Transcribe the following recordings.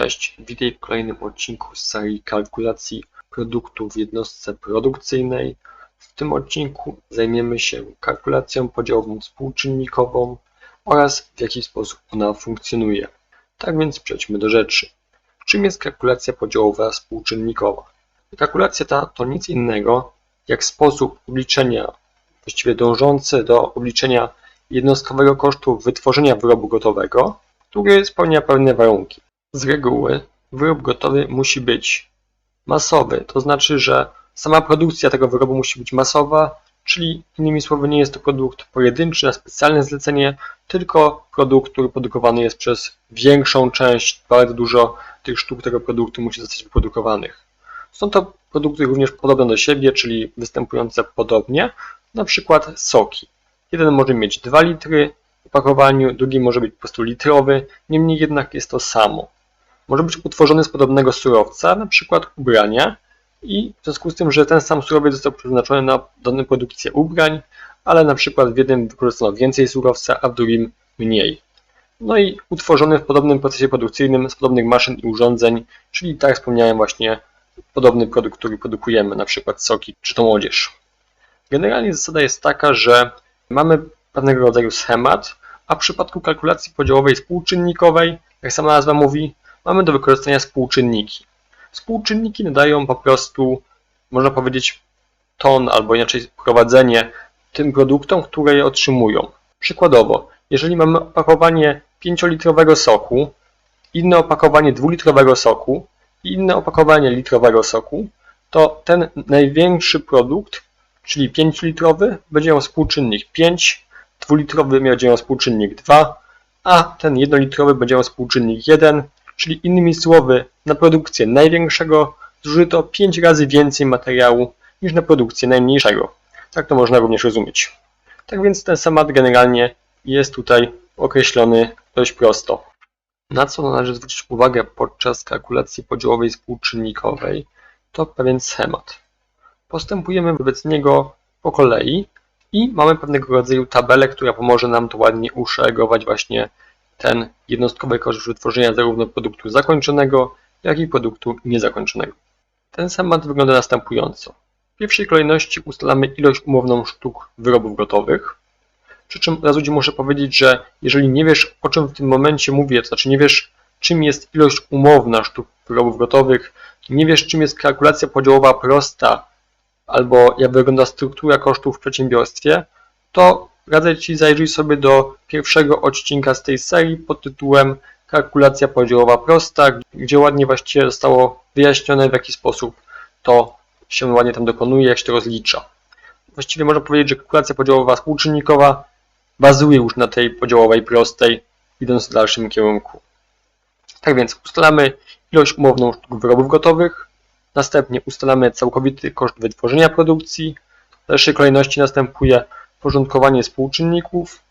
Cześć, witaj w kolejnym odcinku z serii kalkulacji produktu w jednostce produkcyjnej. W tym odcinku zajmiemy się kalkulacją podziałową współczynnikową oraz w jaki sposób ona funkcjonuje. Tak więc przejdźmy do rzeczy. Czym jest kalkulacja podziałowa współczynnikowa? Kalkulacja ta to nic innego jak sposób obliczenia, właściwie dążący do obliczenia jednostkowego kosztu wytworzenia wyrobu gotowego, który spełnia pewne warunki. Z reguły wyrób gotowy musi być masowy, to znaczy, że sama produkcja tego wyrobu musi być masowa, czyli innymi słowy nie jest to produkt pojedynczy na specjalne zlecenie, tylko produkt, który produkowany jest przez większą część, bardzo dużo tych sztuk tego produktu musi zostać wyprodukowanych. Są to produkty również podobne do siebie, czyli występujące podobnie, na przykład soki. Jeden może mieć 2 litry w opakowaniu, drugi może być po prostu litrowy, niemniej jednak jest to samo. Może być utworzony z podobnego surowca, na przykład ubrania i w związku z tym, że ten sam surowiec został przeznaczony na daną produkcję ubrań, ale na przykład w jednym wykorzystano więcej surowca, a w drugim mniej. No i utworzony w podobnym procesie produkcyjnym z podobnych maszyn i urządzeń, czyli tak wspomniałem właśnie podobny produkt, który produkujemy, na przykład soki czy to młodzież. Generalnie zasada jest taka, że mamy pewnego rodzaju schemat, a w przypadku kalkulacji podziałowej współczynnikowej, jak sama nazwa mówi, mamy do wykorzystania współczynniki. Współczynniki nadają po prostu, można powiedzieć, ton albo inaczej prowadzenie tym produktom, które je otrzymują. Przykładowo, jeżeli mamy opakowanie 5-litrowego soku, inne opakowanie 2-litrowego soku i inne opakowanie litrowego soku, to ten największy produkt, czyli 5-litrowy, będzie miał współczynnik 5, 2-litrowy będzie miał współczynnik 2, a ten 1-litrowy będzie miał współczynnik 1, czyli innymi słowy, na produkcję największego zużyto 5 razy więcej materiału niż na produkcję najmniejszego. Tak to można również rozumieć. Tak więc ten schemat generalnie jest tutaj określony dość prosto. Na co należy zwrócić uwagę podczas kalkulacji podziałowej współczynnikowej, to pewien schemat. Postępujemy wobec niego po kolei i mamy pewnego rodzaju tabelę, która pomoże nam to ładnie uszeregować właśnie ten jednostkowy koszt wytworzenia zarówno produktu zakończonego, jak i produktu niezakończonego. Ten schemat wygląda następująco. W pierwszej kolejności ustalamy ilość umowną sztuk wyrobów gotowych, przy czym od razu Ci muszę powiedzieć, że jeżeli nie wiesz o czym w tym momencie mówię, to znaczy nie wiesz czym jest ilość umowna sztuk wyrobów gotowych, nie wiesz czym jest kalkulacja podziałowa prosta, albo jak wygląda struktura kosztów w przedsiębiorstwie, to radzę Ci zajrzyj sobie do pierwszego odcinka z tej serii pod tytułem Kalkulacja podziałowa prosta, gdzie ładnie właściwie zostało wyjaśnione w jaki sposób to się ładnie tam dokonuje, jak się to rozlicza. Właściwie można powiedzieć, że kalkulacja podziałowa współczynnikowa bazuje już na tej podziałowej prostej, idąc w dalszym kierunku. Tak więc ustalamy ilość umowną sztuk wyrobów gotowych, następnie ustalamy całkowity koszt wytworzenia produkcji, w dalszej kolejności następuje porządkowanie współczynników,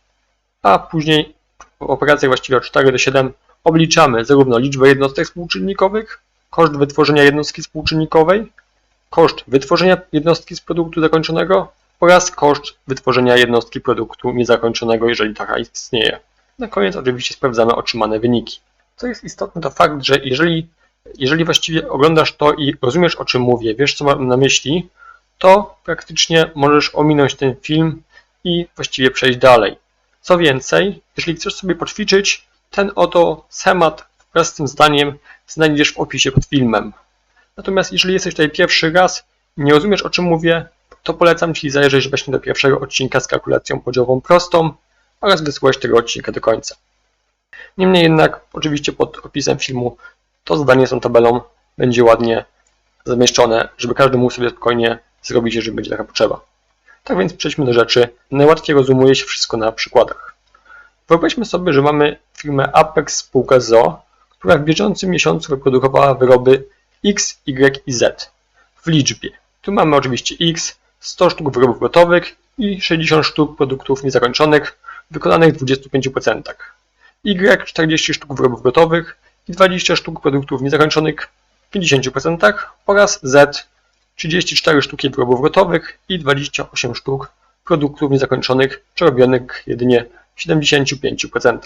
a później w operacjach właściwie od 4 do 7 obliczamy zarówno liczbę jednostek współczynnikowych, koszt wytworzenia jednostki współczynnikowej, koszt wytworzenia jednostki z produktu zakończonego oraz koszt wytworzenia jednostki produktu niezakończonego, jeżeli taka istnieje. Na koniec oczywiście sprawdzamy otrzymane wyniki. Co jest istotne to fakt, że jeżeli, jeżeli właściwie oglądasz to i rozumiesz o czym mówię, wiesz co mam na myśli, to praktycznie możesz ominąć ten film i właściwie przejść dalej. Co więcej, jeżeli chcesz sobie poćwiczyć, ten oto schemat wraz z tym zdaniem znajdziesz w opisie pod filmem. Natomiast jeżeli jesteś tutaj pierwszy raz i nie rozumiesz o czym mówię, to polecam Ci zajrzeć właśnie do pierwszego odcinka z kalkulacją podziałową prostą oraz wysłuchać tego odcinka do końca. Niemniej jednak, oczywiście pod opisem filmu to zadanie z tą tabelą będzie ładnie zamieszczone, żeby każdy mógł sobie spokojnie zrobić, jeżeli będzie taka potrzeba. Tak więc przejdźmy do rzeczy. Najłatwiej rozumuje się wszystko na przykładach. Wyobraźmy sobie, że mamy firmę Apex spółkę ZO, która w bieżącym miesiącu wyprodukowała wyroby X, Y i Z w liczbie. Tu mamy oczywiście X, 100 sztuk wyrobów gotowych i 60 sztuk produktów niezakończonych wykonanych w 25%. Y 40 sztuk wyrobów gotowych i 20 sztuk produktów niezakończonych w 50% oraz Z 34 sztuki wyrobów gotowych i 28 sztuk produktów niezakończonych przerobionych jedynie w 75%.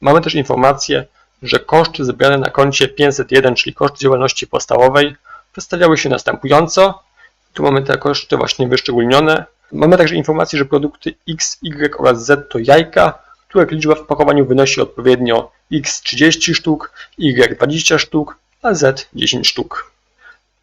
Mamy też informację, że koszty zebrane na koncie 501, czyli koszty działalności podstawowej, przedstawiały się następująco. Tu mamy te koszty właśnie wyszczególnione. Mamy także informację, że produkty X, Y oraz Z to jajka, których liczba w pakowaniu wynosi odpowiednio X 30 sztuk, Y 20 sztuk, a Z 10 sztuk.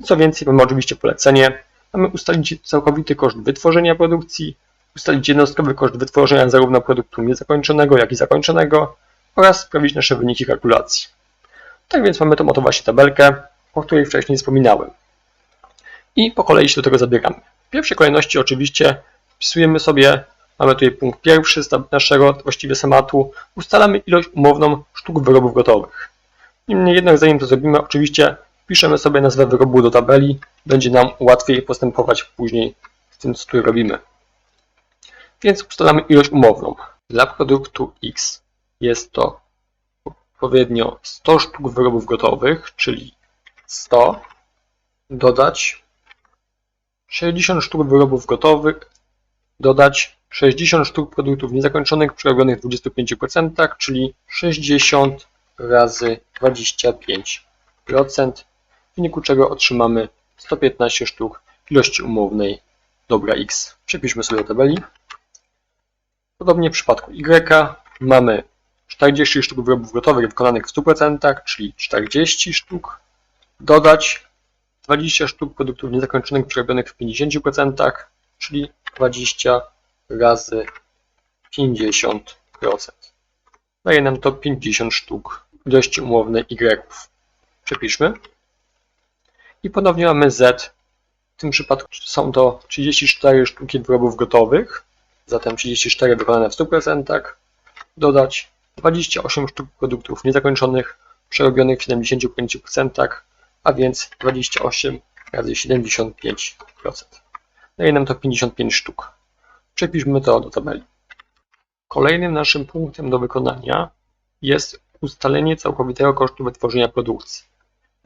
Co więcej, mamy oczywiście polecenie. Mamy ustalić całkowity koszt wytworzenia produkcji, ustalić jednostkowy koszt wytworzenia zarówno produktu niezakończonego, jak i zakończonego oraz sprawdzić nasze wyniki kalkulacji. Tak więc mamy tą oto właśnie tabelkę, o której wcześniej wspominałem. I po kolei się do tego zabieramy. W pierwszej kolejności oczywiście wpisujemy sobie, mamy tutaj punkt pierwszy z naszego właściwie schematu, ustalamy ilość umowną sztuk wyrobów gotowych. Niemniej jednak zanim to zrobimy, oczywiście wpiszemy sobie nazwę wyrobu do tabeli, będzie nam łatwiej postępować później z tym, co tu robimy. Więc ustalamy ilość umowną. Dla produktu X jest to odpowiednio 100 sztuk wyrobów gotowych, czyli 100 dodać 60 sztuk wyrobów gotowych, dodać 60 sztuk produktów niezakończonych przerobionych w 25%, czyli 60 razy 25%, w wyniku czego otrzymamy 115 sztuk ilości umownej dobra X. Przepiszmy sobie do tabeli. Podobnie w przypadku Y mamy 40 sztuk wyrobów gotowych wykonanych w 100%, czyli 40 sztuk, dodać 20 sztuk produktów niezakończonych przerobionych w 50%, czyli 20 razy 50%. Daje nam to 50 sztuk ilości umownej Y. Przepiszmy. I ponownie mamy Z. W tym przypadku są to 34 sztuki wyrobów gotowych, zatem 34 wykonane w 100%, dodać 28 sztuk produktów niezakończonych, przerobionych w 75%, a więc 28 razy 75%. Daje nam to 55 sztuk. Przepiszmy to do tabeli. Kolejnym naszym punktem do wykonania jest ustalenie całkowitego kosztu wytworzenia produkcji.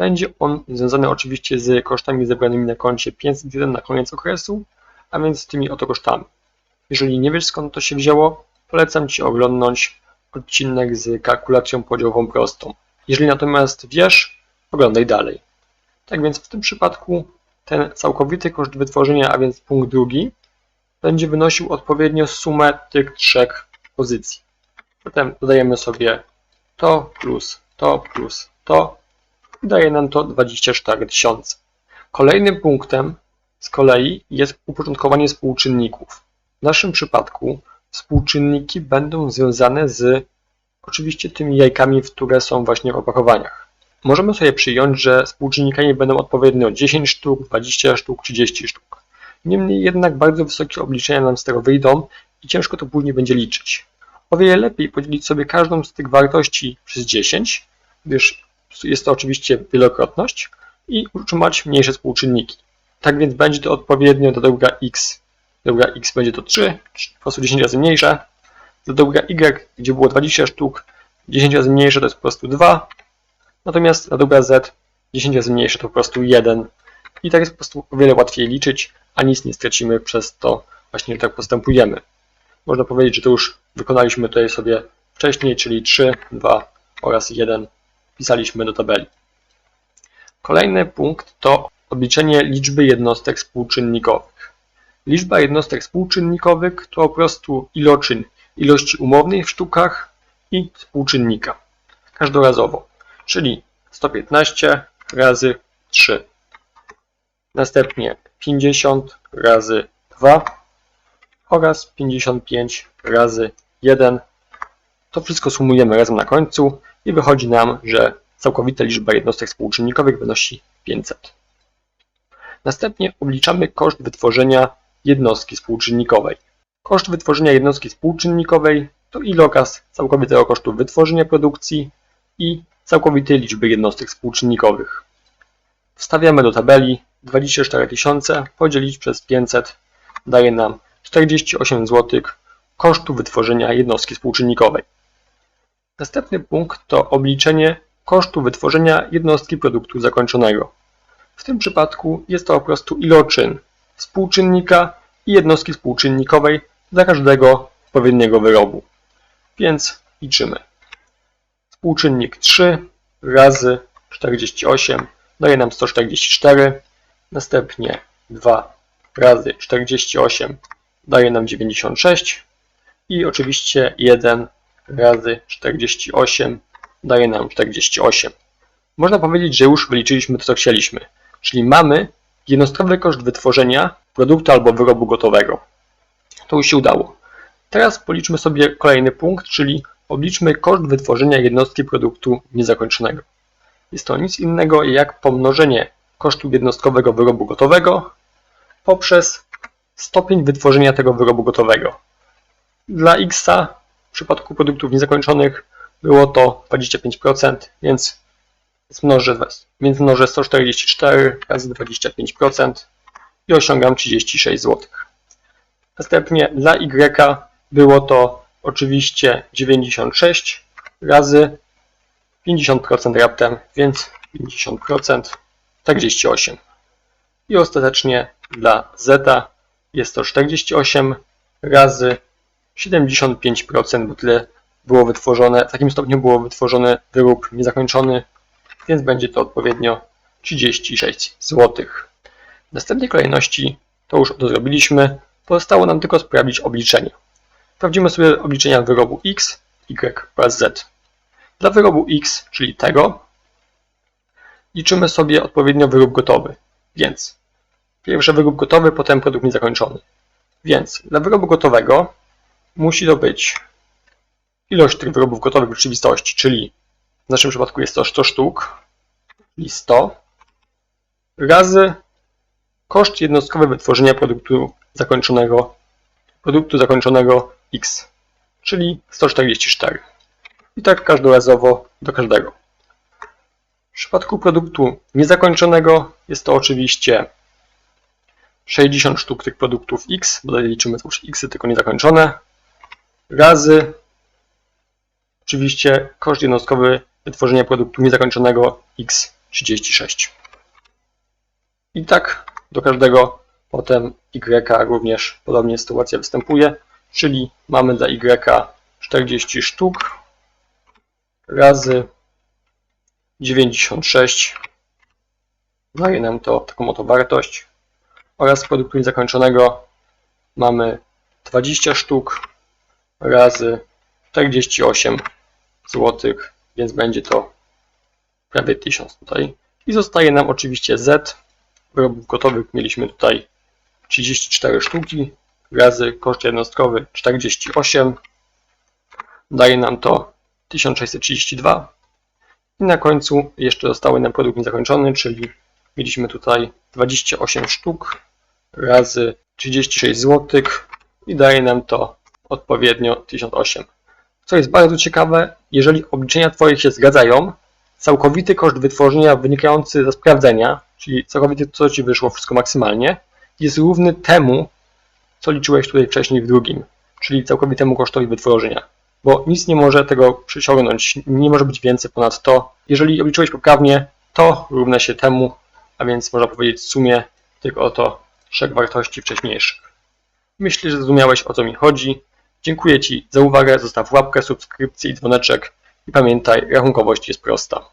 Będzie on związany oczywiście z kosztami zebranymi na koncie 501 na koniec okresu, a więc z tymi oto kosztami. Jeżeli nie wiesz skąd to się wzięło, polecam Ci oglądnąć odcinek z kalkulacją podziałową prostą. Jeżeli natomiast wiesz, oglądaj dalej. Tak więc w tym przypadku ten całkowity koszt wytworzenia, a więc punkt drugi, będzie wynosił odpowiednio sumę tych trzech pozycji. Potem dodajemy sobie to plus to plus to daje nam to 24 tysiące. Kolejnym punktem z kolei jest uporządkowanie współczynników. W naszym przypadku współczynniki będą związane z oczywiście tymi jajkami, które są właśnie w opakowaniach. Możemy sobie przyjąć, że współczynnikami będą odpowiednio 10 sztuk, 20 sztuk, 30 sztuk. Niemniej jednak bardzo wysokie obliczenia nam z tego wyjdą i ciężko to później będzie liczyć. O wiele lepiej podzielić sobie każdą z tych wartości przez 10, gdyż jest to oczywiście wielokrotność i utrzymać mniejsze współczynniki. Tak więc będzie to odpowiednio do dobra x. Dobra x będzie to 3, po prostu 10 razy mniejsze. Do dobra y, gdzie było 20 sztuk, 10 razy mniejsze to jest po prostu 2. Natomiast dla dobra z 10 razy mniejsze to po prostu 1. I tak jest po prostu o wiele łatwiej liczyć, a nic nie stracimy przez to właśnie, że tak postępujemy. Można powiedzieć, że to już wykonaliśmy tutaj sobie wcześniej, czyli 3, 2 oraz 1 wpisaliśmy do tabeli. Kolejny punkt to obliczenie liczby jednostek współczynnikowych. Liczba jednostek współczynnikowych to po prostu iloczyn ilości umownej w sztukach i współczynnika każdorazowo, czyli 115 razy 3. Następnie 50 razy 2 oraz 55 razy 1. To wszystko sumujemy razem na końcu i wychodzi nam, że całkowita liczba jednostek współczynnikowych wynosi 500. Następnie obliczamy koszt wytworzenia jednostki współczynnikowej. Koszt wytworzenia jednostki współczynnikowej to ilokaz całkowitego kosztu wytworzenia produkcji i całkowitej liczby jednostek współczynnikowych. Wstawiamy do tabeli 24 000 podzielić przez 500 daje nam 48 zł kosztu wytworzenia jednostki współczynnikowej. Następny punkt to obliczenie kosztu wytworzenia jednostki produktu zakończonego. W tym przypadku jest to po prostu iloczyn współczynnika i jednostki współczynnikowej dla każdego odpowiedniego wyrobu. Więc liczymy. Współczynnik 3 razy 48 daje nam 144. Następnie 2 razy 48 daje nam 96. I oczywiście 1 razy 48 daje nam 48. Można powiedzieć, że już wyliczyliśmy to, co chcieliśmy. Czyli mamy jednostkowy koszt wytworzenia produktu albo wyrobu gotowego. To już się udało. Teraz policzmy sobie kolejny punkt, czyli obliczmy koszt wytworzenia jednostki produktu niezakończonego. Jest to nic innego jak pomnożenie kosztu jednostkowego wyrobu gotowego poprzez stopień wytworzenia tego wyrobu gotowego. Dla X w przypadku produktów niezakończonych było to 25%, więc zmnożę, więc mnożę 144 razy 25% i osiągam 36 zł. Następnie dla Y było to oczywiście 96 razy 50% raptem, więc 50% 48. I ostatecznie dla Z jest to 48 razy 75%, bo tyle było wytworzone, w takim stopniu było wytworzony wyrób niezakończony, więc będzie to odpowiednio 36 zł. W następnej kolejności to już to zrobiliśmy, pozostało nam tylko sprawdzić obliczenie. Sprawdzimy sobie obliczenia wyrobu x, y oraz z. Dla wyrobu x, czyli tego, liczymy sobie odpowiednio wyrób gotowy, więc pierwszy wyrób gotowy, potem produkt niezakończony. Więc dla wyrobu gotowego musi to być ilość tych wyrobów gotowych w rzeczywistości, czyli w naszym przypadku jest to 100 sztuk, czyli 100, razy koszt jednostkowy wytworzenia produktu zakończonego, produktu zakończonego X, czyli 144. I tak każdorazowo do każdego. W przypadku produktu niezakończonego jest to oczywiście 60 sztuk tych produktów X, bo liczymy już X, tylko niezakończone, razy oczywiście koszt jednostkowy wytworzenia produktu niezakończonego X36. I tak do każdego. Potem Y również podobnie sytuacja występuje, czyli mamy dla Y 40 sztuk. Razy 96 daje nam to taką oto wartość. Oraz produktu niezakończonego mamy 20 sztuk razy 48 zł, więc będzie to prawie 1000 tutaj. I zostaje nam oczywiście Z. Wyrobów gotowych mieliśmy tutaj 34 sztuki razy koszt jednostkowy 48 daje nam to 1632 i na końcu jeszcze zostały nam produkt niezakończony, czyli mieliśmy tutaj 28 sztuk razy 36 zł i daje nam to odpowiednio 1008. Co jest bardzo ciekawe, jeżeli obliczenia Twoje się zgadzają, całkowity koszt wytworzenia wynikający ze sprawdzenia, czyli całkowity co Ci wyszło wszystko maksymalnie, jest równy temu, co liczyłeś tutaj wcześniej w drugim, czyli całkowitemu kosztowi wytworzenia. Bo nic nie może tego przyciągnąć, nie może być więcej ponad to. Jeżeli obliczyłeś poprawnie, to równa się temu, a więc można powiedzieć w sumie tych oto trzech wartości wcześniejszych. Myślę, że zrozumiałeś o co mi chodzi. Dziękuję Ci za uwagę, zostaw łapkę, subskrypcję i dzwoneczek i pamiętaj, rachunkowość jest prosta.